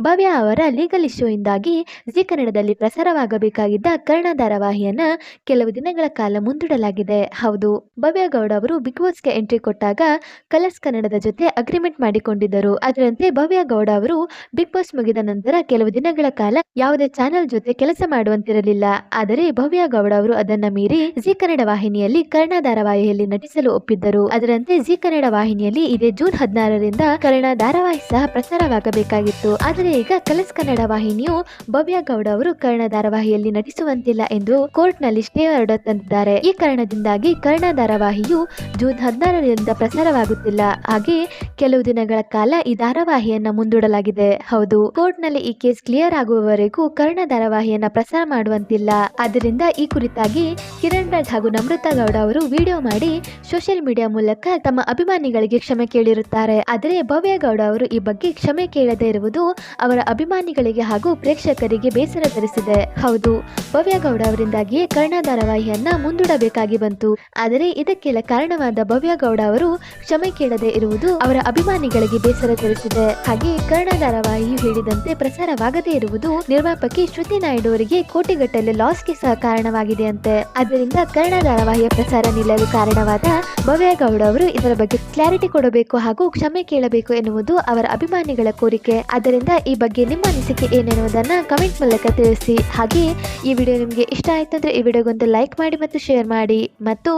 ಭವ್ಯ ಅವರ legal ಇಶ್ಯೂಯಿಂದಾಗಿ G ಕನ್ನಡದಲ್ಲಿ ಪ್ರಸಾರವಾಗಬೇಕಾಗಿದ್ದ ಕರ್ಣ ಧಾರಾವಾಹಿಯನ್ನ ಕೆಲವು ದಿನಗಳ ಕಾಲ ಮುಂದೂಡಲಾಗಿದೆ. ಹೌದು, ಭವ್ಯ ಗೌಡ ಅವರು ಬಿಗ್ ಬಾಸ್ಗೆ ಎಂಟ್ರಿ ಕೊಟ್ಟಾಗ ಕಲರ್ಸ್ ಕನ್ನಡದ ಜೊತೆ ಅಗ್ರಿಮೆಂಟ್ ಮಾಡಿಕೊಂಡಿದ್ದರು. ಅದರಂತೆ ಭವ್ಯ ಗೌಡ ಅವರು ಬಿಗ್ ಬಾಸ್ ಮುಗಿದ ನಂತರ ಕೆಲವು ದಿನಗಳ ಕಾಲ ಯಾವುದೇ ಚಾನೆಲ್ ಜೊತೆ ಕೆಲಸ ಮಾಡುವಂತಿರಲಿಲ್ಲ. ಆದರೆ ಭವ್ಯ ಗೌಡ ಅವರು ಅದನ್ನ ಮೀರಿ ಜಿ ಕನ್ನಡ ವಾಹಿನಿಯಲ್ಲಿ ಕರ್ಣ ಧಾರಾವಾಹಿಯಲ್ಲಿ ನಟಿಸಲು ಒಪ್ಪಿದ್ದರು. ಅದರಂತೆ ಜಿ ಕನ್ನಡ ವಾಹಿನಿಯಲ್ಲಿ ಇದೇ ಜೂನ್ ಹದಿನಾರರಿಂದ ಕರ್ಣ ಧಾರಾವಾಹಿ ಸಹ ಪ್ರಸಾರವಾಗಬೇಕಾಗಿತ್ತು. ಆದರೆ ಈಗ ಕಲರ್ಸ್ ಕನ್ನಡ ವಾಹಿನಿಯು ಭವ್ಯ ಗೌಡ ಅವರು ಕರ್ಣ ಧಾರಾವಾಹಿಯಲ್ಲಿ ನಟಿಸುವಂತಿಲ್ಲ ಎಂದು ಕೋರ್ಟ್ನಲ್ಲಿ ಸ್ಟೇ ಆರ್ಡರ್ ತಂದಿದ್ದಾರೆ. ಈ ಕಾರಣದಿಂದಾಗಿ ಕರ್ಣ ಧಾರಾವಾಹಿಯು ಜೂನ್ ಹದಿನಾರರಿಂದ ಪ್ರಸಾರವಾಗುತ್ತಿಲ್ಲ. ಹಾಗೆ ಕೆಲವು ದಿನಗಳ ಕಾಲ ಈ ಧಾರಾವಾಹಿಯನ್ನ ಮುಂದೂಡಲಾಗಿದೆ. ಹೌದು, ಕೋರ್ಟ್ನಲ್ಲಿ ಈ ಕೇಸ್ ಕ್ಲಿಯರ್ ಆಗುವವರೆಗೂ ಕರ್ಣ ಧಾರಾವಾಹಿಯನ್ನ ಪ್ರಸಾರ ಮಾಡುವಂತಿಲ್ಲ. ಆದ್ದರಿಂದ ಈ ಕುರಿತಾಗಿ ಕಿರಣ್ ರಾಜ್ ಹಾಗೂ ನಮೃತಾ ಗೌಡ ಅವರು ವಿಡಿಯೋ ಮಾಡಿ ಸೋಷಿಯಲ್ ಮೀಡಿಯಾ ಮೂಲಕ ತಮ್ಮ ಅಭಿಮಾನಿಗಳಿಗೆ ಕ್ಷಮೆ ಕೇಳಿರುತ್ತಾರೆ. ಆದರೆ ಭವ್ಯ ಗೌಡ ಅವರು ಈ ಬಗ್ಗೆ ಕ್ಷಮೆ ಕೇಳದೇ ಇರುವುದು ಅವರ ಅಭಿಮಾನಿಗಳಿಗೆ ಹಾಗೂ ಪ್ರೇಕ್ಷಕರಿಗೆ ಬೇಸರ ತರಿಸಿದೆ. ಹೌದು, ಭವ್ಯಗೌಡ ಅವರಿಂದಾಗಿಯೇ ಕರ್ಣ ಧಾರಾವಾಹಿಯನ್ನ ಮುಂದೂಡಬೇಕಾಗಿ ಬಂತು. ಆದರೆ ಇದಕ್ಕೆಲ್ಲ ಕಾರಣವಾದ ಭವ್ಯ ಗೌಡ ಅವರು ಕ್ಷಮೆ ಕೇಳದೆ ಇರುವುದು ಅವರ ಅಭಿಮಾನಿಗಳಿಗೆ ಬೇಸರ ತರಿಸಿದೆ. ಹಾಗೆ ಕರ್ಣ ಧಾರಾವಾಹಿ ಹೇಳಿದಂತೆ ಪ್ರಸಾರವಾಗದೇ ಇರುವುದು ನಿರ್ಮಾಪಕಿ ಶ್ರುತಿ ನಾಯ್ಡು ಅವರಿಗೆ ಕೋಟಿಗಟ್ಟಲೆ ಲಾಸ್ಗೆ ಸಹ ಕಾರಣವಾಗಿದೆ ಅಂತೆ ಆದ್ದರಿಂದ ಕರ್ಣ ಧಾರಾವಾಹಿಯ ಪ್ರಸಾರ ನಿಲ್ಲಲು ಕಾರಣವಾದ ಭವ್ಯ ಗೌಡ ಅವರು ಇದರ ಬಗ್ಗೆ ಕ್ಲಾರಿಟಿ ಕೊಡಬೇಕು ಹಾಗೂ ಕ್ಷಮೆ ಕೇಳಬೇಕು ಎನ್ನುವುದು ಅವರ ಅಭಿಮಾನಿಗಳ ಕೋರಿಕೆ. ಆದ್ದರಿಂದ ಈ ಬಗ್ಗೆ ನಿಮ್ಮ ಅನಿಸಿಕೆ ಏನೆನ್ನುವುದನ್ನು ಕಮೆಂಟ್ ಮೂಲಕ ತಿಳಿಸಿ. ಹಾಗೆ ಈ ವಿಡಿಯೋ ನಿಮಗೆ ಇಷ್ಟ ಆಯ್ತು ಅಂದ್ರೆ ಈ ವಿಡಿಯೋಗೊಂದು ಲೈಕ್ ಮಾಡಿ ಮತ್ತು ಶೇರ್ ಮಾಡಿ. ಮತ್ತು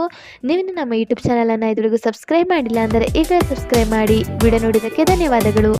ನೀವು ನಮ್ಮ ಯೂಟ್ಯೂಬ್ ಚಾನಲನ್ನು ಇದುವರೆಗೂ ಸಬ್ಸ್ಕ್ರೈಬ್ ಮಾಡಿಲ್ಲ ಅಂದರೆ ಈಗ ಸಬ್ಸ್ಕ್ರೈಬ್ ಮಾಡಿ. ವಿಡಿಯೋ ನೋಡಿದ್ದಕ್ಕೆ ಧನ್ಯವಾದಗಳು.